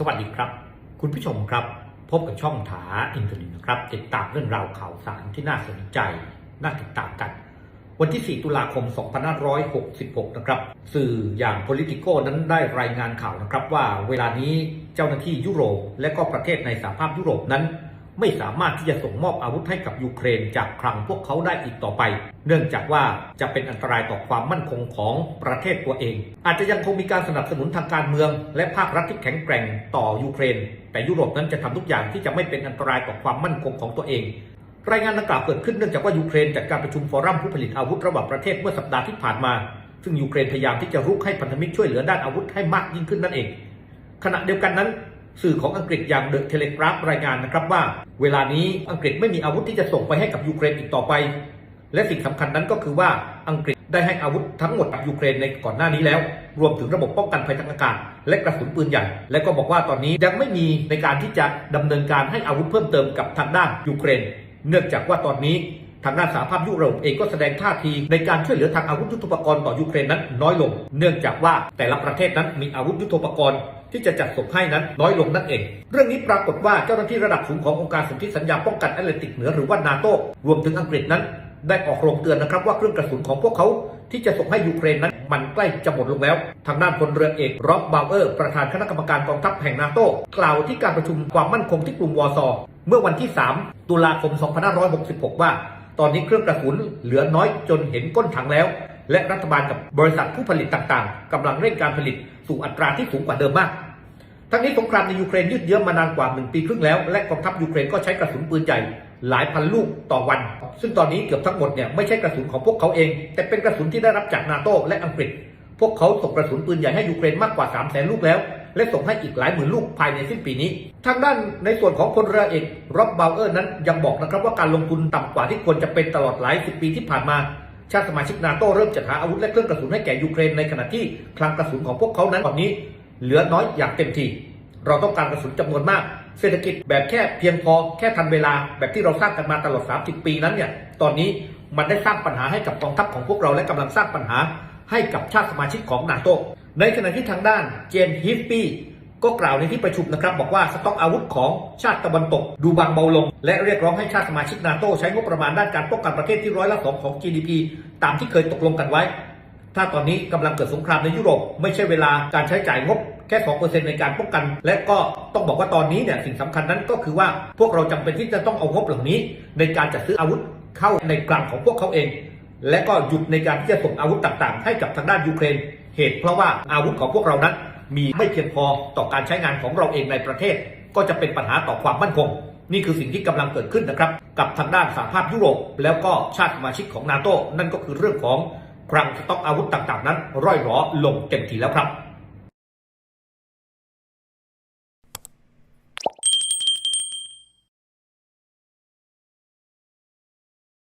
สวัสดีครับ คุณผู้ชมครับ พบกับช่องถาอินเทอร์เน็ตนะครับ ติดตามเรื่องราวข่าวสารที่น่าสนใจ น่าติดตามกัน วันที่ 4 ตุลาคม 2566 นะครับ สื่ออย่าง Politico นั้นได้รายงานข่าวนะครับว่าเวลานี้เจ้าหน้าที่ยุโรป และก็ประเทศในสหภาพยุโรปนั้น ไม่สามารถที่จะส่งมอบอาวุธให้กับยูเครนจากคลังพวกเขาได้อีกต่อไป เนื่องจากว่าจะเป็นอันตรายต่อความมั่นคงของประเทศตัวเอง อาจจะยังคงมีการสนับสนุนทางการเมือง และภาครัฐที่แข็งแกร่งต่อยูเครน แต่ยุโรปนั้นจะทำทุกอย่างที่จะไม่เป็นอันตรายต่อความมั่นคงของตัวเองรายงานดังกล่าวเกิดขึ้นเนื่องจากว่ายูเครนจัดการประชุมฟอรัมผู้ผลิตอาวุธระหว่างประเทศเมื่อสัปดาห์ที่ผ่านมา ซึ่งยูเครนพยายามที่จะรุกให้พันธมิตรช่วยเหลือด้านอาวุธให้มากยิ่งขึ้นนั่นเอง ขณะเดียวกันนั้น สื่อของอังกฤษอย่างเดอะเทเลกราฟรายงานนะครับว่า เวลานี้อังกฤษไม่มีอาวุธที่จะส่งไปให้กับยูเครนอีกต่อไป และสิ่งสำคัญนั้นก็คือว่าอังกฤษได้ให้อาวุธทั้งหมดกับยูเครนในก่อนหน้านี้แล้ว รวมถึงระบบป้องกันภัยทางอากาศและกระสุนปืนใหญ่ และก็บอกว่าตอนนี้ยังไม่มีในการที่จะดำเนินการให้อาวุธเพิ่มเติมกับทางด้านยูเครน เนื่องจากว่าตอนนี้ทางด้านสหภาพยุโรปเองก็แสดงท่าทีในการช่วยเหลือทางอาวุธยุทโธปกรณ์ต่อยูเครนนั้นน้อยลง เนื่องจากว่าแต่ละประเทศนั้นมีอาวุธยุทโธปกรณ์ ที่จะจัดส่งให้นั้นน้อยลงนั่นเอง เรื่องนี้ปรากฏว่าเจ้าหน้าที่ระดับสูงขององค์การสนธิสัญญาป้องกันแอตแลนติกเหนือหรือว่านาโตรวมถึงอังกฤษนั้น ได้ออกโรงเตือนนะครับว่าเครื่องกระสุนของพวกเขาที่จะส่งให้ยูเครนนั้น มันใกล้จะหมดลงแล้ว ทางด้านพลเรือเอกร็อบบาวเออร์ ประธานคณะกรรมการกองทัพแห่งนาโต้กล่าวที่การประชุมความมั่นคงที่กรุงวอร์ซอเมื่อวันที่ 3 ตุลาคม 2566 ว่า ตอนนี้เครื่องกระสุนเหลือน้อยจนเห็นก้นถังแล้ว และรัฐบาลกับบริษัทผู้ผลิตต่างๆกำลังเร่งการผลิตสู่อัตราที่สูงกว่าเดิมมากทั้งนี้สงครามในยูเครนยืดเยื้อมานานกว่าหนึ่งปีครึ่งแล้ว และกองทัพยูเครนก็ใช้กระสุนปืนใหญ่หลายพันลูกต่อวัน ซึ่งตอนนี้เกือบทั้งหมดเนี่ยไม่ใช่กระสุนของพวกเขาเอง แต่เป็นกระสุนที่ได้รับจากนาโตและอังกฤษ พวกเขาส่งกระสุนปืนใหญ่ให้ยูเครนมากกว่า 3 0 0แสนลูกแล้ว และส่งให้อีกหลายหมื่นลูกภายในสิ้นปีนี้ ทางด้านในส่วนของพลเรือเอกร็อบบาวเออร์นั้นยังบอกนะครับว่าการลงทุนต่ำกว่าที่ควรจะเป็นตลอดหลายสิบปีที่ผ่านมา ชาติสมาชิกนาโต้เริ่มจัดหาอาวุธและเครื่องกระสุนให้แก่ยูเครนในขณะที่คลังกระสุนของพวกเขานั้นตอนนี้เหลือน้อยอย่างเต็มทีเราต้องการกระสุนจำนวนมาก เศรษฐกิจแบบแค่เพียงพอแค่ทันเวลาแบบที่เราสร้างกันมาตลอด 30 ปีนั้นเนี่ยตอนนี้มันได้สร้างปัญหาให้กับกองทัพของพวกเราและกำลังสร้างปัญหาให้กับชาติสมาชิกของนาโตในขณะที่ทางด้านเจนฮิฟปี้ ก็กล่าวในที่ประชุมนะครับ บอกว่าสต็อกอาวุธของชาติตะวันตกดูบางเบาลง และเรียกร้องให้ชาติสมาชิกนาโตใช้งบประมาณด้านการป้องกันประเทศที่ร้อยละสองของ GDP ตามที่เคยตกลงกันไว้ ถ้าตอนนี้กำลังเกิดสงครามในยุโรป ไม่ใช่เวลาการใช้จ่ายงบแค่2%ในการป้องกัน และก็ต้องบอกว่าตอนนี้เนี่ยสิ่งสำคัญนั้นก็คือว่าพวกเราจำเป็นที่จะต้องเอางบเหล่านี้ ในการจัดซื้ออาวุธเข้าในกลางของพวกเขาเอง และก็หยุดในการที่จะส่งอาวุธต่างๆ ให้กับทางด้านยูเครน เหตุเพราะว่าอาวุธของพวกเรานั้น มีไม่เพียงพอต่อการใช้งานของเราเองในประเทศ ก็จะเป็นปัญหาต่อความมั่นคง นี่คือสิ่งที่กำลังเกิดขึ้นนะครับ กับทางด้านสหภาพยุโรป แล้วก็ชาติสมาชิกของนาโตนั่นก็คือเรื่องของคลังสต็อกอาวุธต่างๆ นั้น ร่อยหรอลงเต็มทีแล้วครับ